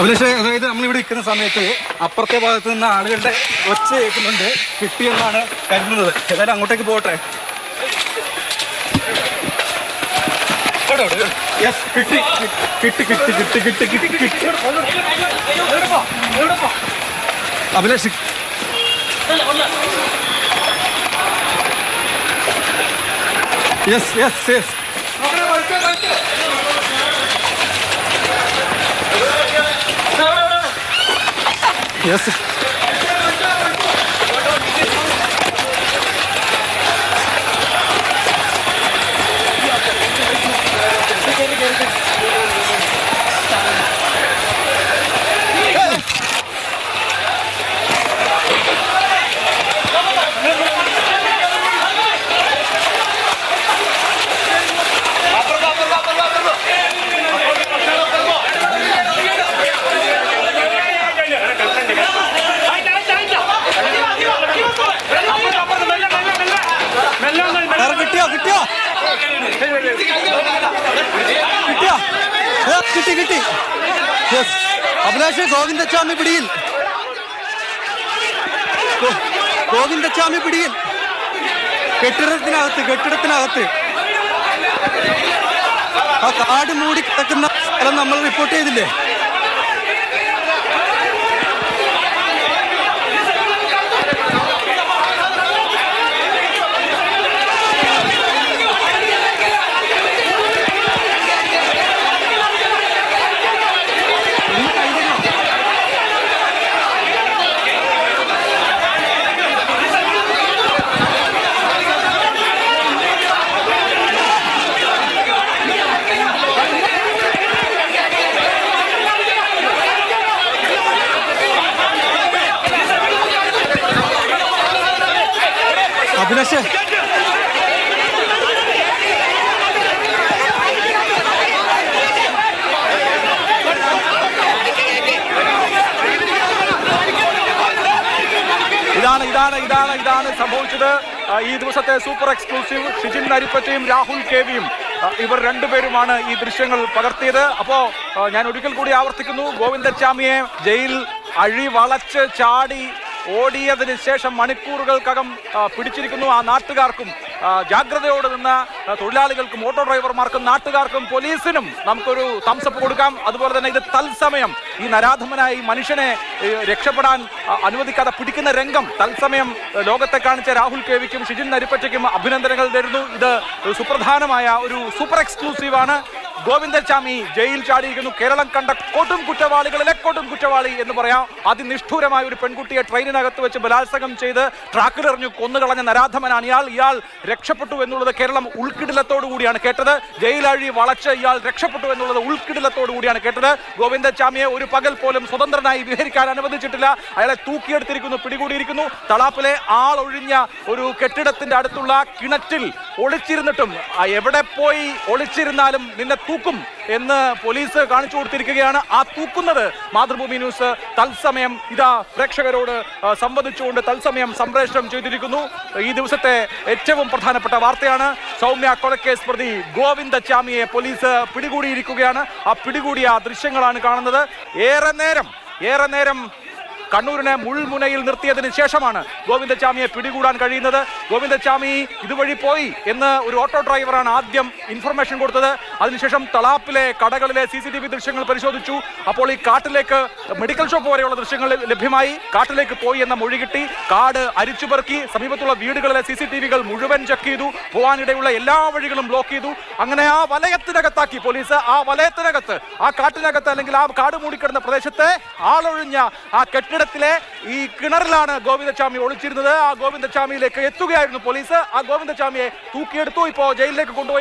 അഭിലാഷ് അതായത് നമ്മളിവിടെ നിൽക്കുന്ന സമയത്ത് അപ്പുറത്തെ ഭാഗത്ത് നിന്ന് ആളുകളുടെ ഒച്ച കേൾക്കുന്നുണ്ട്. കിട്ടിയെന്നാണ് കരുതുന്നത്. ഏതായാലും അങ്ങോട്ടേക്ക് പോകട്ടെ. കിട്ടി Abhilash yes yes yes yes കിട്ടി കിട്ടി. യെസ് അഭിലാഷ് ഗോവിന്ദസ്വാമി പിടിയിൽ. ഗോവിന്ദസ്വാമി പിടിയിൽ. കെട്ടിടത്തിനകത്ത് കെട്ടിടത്തിനകത്ത്. ആ കാട് മൂടി കിടക്കുന്ന സ്ഥലം നമ്മൾ റിപ്പോർട്ട് ചെയ്തില്ലേ? അഭിലാഷ് ഇതാണ് ഇതാണ് ഇതാണ് ഇതാണ് സംഭവിച്ചത്. ഈ ദിവസത്തെ സൂപ്പർ എക്സ്ക്ലൂസീവ് ഷിജിൻ നരിപ്പറ്റയും രാഹുൽ കേവിയും. ഇവർ രണ്ടുപേരുമാണ് ഈ ദൃശ്യങ്ങൾ പകർത്തിയത്. അപ്പോ ആ, ഞാൻ ഒരിക്കൽ കൂടി ആവർത്തിക്കുന്നു. ഗോവിന്ദച്ചാമിയെ ജയിൽ അഴി വളച്ച് ചാടി ഓടിയതിന് ശേഷം മണിക്കൂറുകൾക്കകം പിടിച്ചിരിക്കുന്നു ആ നാട്ടുകാർക്കും ജാഗ്രതയോട് നിന്ന തൊഴിലാളികൾക്കും ഓട്ടോ ഡ്രൈവർമാർക്കും നാട്ടുകാർക്കും പോലീസിനും നമുക്കൊരു തംസപ്പ് കൊടുക്കാം. അതുപോലെ തന്നെ ഇത് തത്സമയം ഈ നരാധമനായ ഈ മനുഷ്യനെ രക്ഷപ്പെടാൻ അനുവദിക്കാതെ പിടിക്കുന്ന രംഗം തത്സമയം ലോകത്തെ കാണിച്ച രാഹുൽ കേവിക്കും ഷിജിൻ നരിപ്പറ്റയ്ക്കും അഭിനന്ദനങ്ങൾ തരുന്നു. ഇത് സുപ്രധാനമായ ഒരു സൂപ്പർ എക്സ്ക്ലൂസീവ് ആണ് ഗോവിന്ദച്ചാമി ജയിൽ ചാടിയിരിക്കുന്നു. കേരളം കണ്ട കൊടും കുറ്റവാളികളിലെ കൊടും കുറ്റവാളി എന്ന് പറയാം. അതിനിഷ്ഠൂരമായ ഒരു പെൺകുട്ടിയെ ട്രെയിനിനകത്ത് വെച്ച് ബലാത്സംഗം ചെയ്ത് ട്രാക്കിൽ ട്രാക്കിലെറിഞ്ഞു കൊന്നുകളഞ്ഞ നരാധമനാണ് ഇയാൾ. ഇയാൾ രക്ഷപ്പെട്ടു എന്നുള്ളത് കേരളം ഉൾക്കിടിലത്തോടു കൂടിയാണ് കേട്ടത്. ജയിലഴി വളച്ച് ഇയാൾ രക്ഷപ്പെട്ടു എന്നുള്ളത് ഉൾക്കിടിലത്തോടു കൂടിയാണ് കേട്ടത്. ഗോവിന്ദച്ചാമിയെ ഒരു പകൽ പോലും സ്വതന്ത്രനായി വിഹരിക്കാൻ അനുവദിച്ചിട്ടില്ല. അയാളെ തൂക്കിയെടുത്തിരിക്കുന്നു പിടികൂടിയിരിക്കുന്നു. തളാപ്പിലെ ആളൊഴിഞ്ഞ ഒരു കെട്ടിടത്തിന്റെ അടുത്തുള്ള കിണറ്റിൽ ഒളിച്ചിരുന്നിട്ടും എവിടെ പോയി ഒളിച്ചിരുന്നാലും നിന്നെ തൂക്കും എന്ന് പോലീസ് കാണിച്ചു കൊടുത്തിരിക്കുകയാണ്. ആ തൂക്കുന്നത് മാതൃഭൂമി ന്യൂസ് തത്സമയം ഇതാ പ്രേക്ഷകരോട് സംവദിച്ചുകൊണ്ട് തത്സമയം സംപ്രേഷണം ചെയ്തിരിക്കുന്നു. ഈ ദിവസത്തെ ഏറ്റവും പ്രധാനപ്പെട്ട വാർത്തയാണ് സൗമ്യ കൊലക്കേസ് പ്രതി ഗോവിന്ദച്ചാമിയെ പോലീസ് പിടികൂടിയിരിക്കുകയാണ്. ആ പിടികൂടിയ ദൃശ്യങ്ങളാണ് കാണുന്നത്. ഏറെ നേരം ഏറെ നേരം കണ്ണൂരിനെ മുൾമുനയിൽ നിർത്തിയതിന് ശേഷമാണ് ഗോവിന്ദച്ചാമിയെ പിടികൂടാൻ കഴിയുന്നത്. ഗോവിന്ദച്ചാമി ഇതുവഴി പോയി എന്ന് ഒരു ഓട്ടോ ഡ്രൈവറാണ് ആദ്യം ഇൻഫർമേഷൻ കൊടുത്തത്. അതിനുശേഷം തളാപ്പിലെ കടകളിലെ സി ദൃശ്യങ്ങൾ പരിശോധിച്ചു. അപ്പോൾ ഈ കാട്ടിലേക്ക് മെഡിക്കൽ ഷോപ്പ് വരെയുള്ള ദൃശ്യങ്ങൾ ലഭ്യമായി. കാട്ടിലേക്ക് പോയി എന്ന മൊഴി കിട്ടി. കാട് അരിച്ചുപെറുക്കി സമീപത്തുള്ള വീടുകളിലെ സി സി ടി വികൾ മുഴുവൻ ചെക്ക് ചെയ്തു. പോകാനിടയുള്ള എല്ലാ വഴികളും ബ്ലോക്ക് ചെയ്തു. അങ്ങനെ ആ വലയത്തിനകത്താക്കി പോലീസ്. ആ വലയത്തിനകത്ത് ആ കാട്ടിനകത്ത് അല്ലെങ്കിൽ ആ കാട് മൂടിക്കിടന്ന പ്രദേശത്തെ ആളൊഴിഞ്ഞ ആ കെട്ടിടത്തിലെ ഈ കിണറിലാണ് ഗോവിന്ദസ്വാമി ഒളിച്ചിരുന്നത്. ആ ഗോവിന്ദസ്വാമിയിലേക്ക് എത്തുകയായിരുന്നു പോലീസ്. ആ ഗോവിന്ദസ്വാമിയെ തൂക്കിയെടുത്തു. ഇപ്പോ ജയിലിലേക്ക് കൊണ്ടുപോയി.